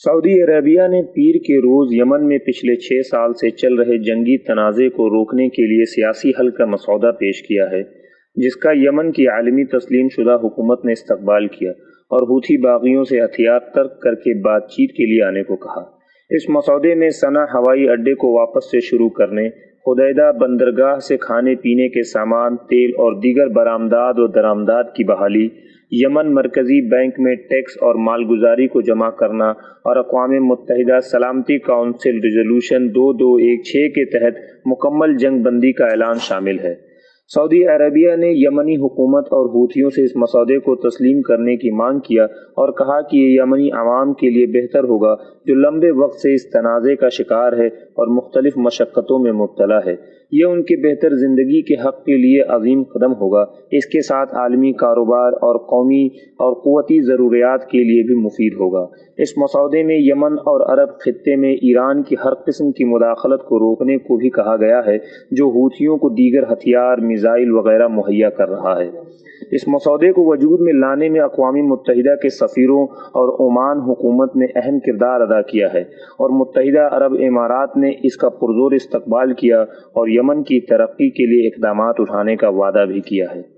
Saudi Arabia ने पीर के रोज़ Yemen में पिछले छः साल से चल रहे जंगी तनाज़े को रोकने के लिए सियासी हल का मसौदा पेश किया है, जिसका यमन की आलमी तस्लीम शुदा हुकूमत ने इस्तकबाल किया और हूथी बागियों से हथियार तर्क करके बातचीत के लिए आने को कहा। इस मसौदे में सना हवाई अड्डे को वापस से शुरू करने, खुदैदा बंदरगाह से खाने पीने के सामान, तेल और दीगर बरामदाद व दरामदाद की बहाली यमन मरकज़ी बैंक में टैक्स और मालगुजारी को जमा करना और अकवा मुतहदा सलामती काउंसिल रिजोल्यूशन दो दो एक छः के तहत मुकम्मल जंग बंदी का ऐलान शामिल है। सऊदी अरबिया ने यमनी हुकूमत और हूथियों से इस मसौदे को तस्लीम करने की मांग किया और कहा कि ये यमनी आवाम के लिए बेहतर होगा, जो लंबे वक्त से इस तनाज़े का शिकार है और मुख्तलिफ़ मशक्क़तों में मुबतला है। ये उनके बेहतर ज़िंदगी के हक़ के लिए अजीम कदम होगा। इसके साथ आलमी कारोबार और कौमी और क़वती ज़रूरियात के लिए भी मुफीद होगा। इस मसौदे में यमन और अरब ख़त्े में ईरान की हर किस्म की मुदाखलत को रोकने को भी कहा गया है, जो हूथियों को दीगर हथियार मिज़ाइल वगैरह मुहैया कर रहा है। इस मसौदे को वजूद में लाने में अकवा मुतहदा के सफ़ीरों और ओमान हुकूमत ने अहम किरदार अदा किया है और मुतहदा अरब इमारात ने इसका पुरजोर इस्तकबाल किया और यमन की तरक्की के लिए इकदाम उठाने का वादा भी किया है।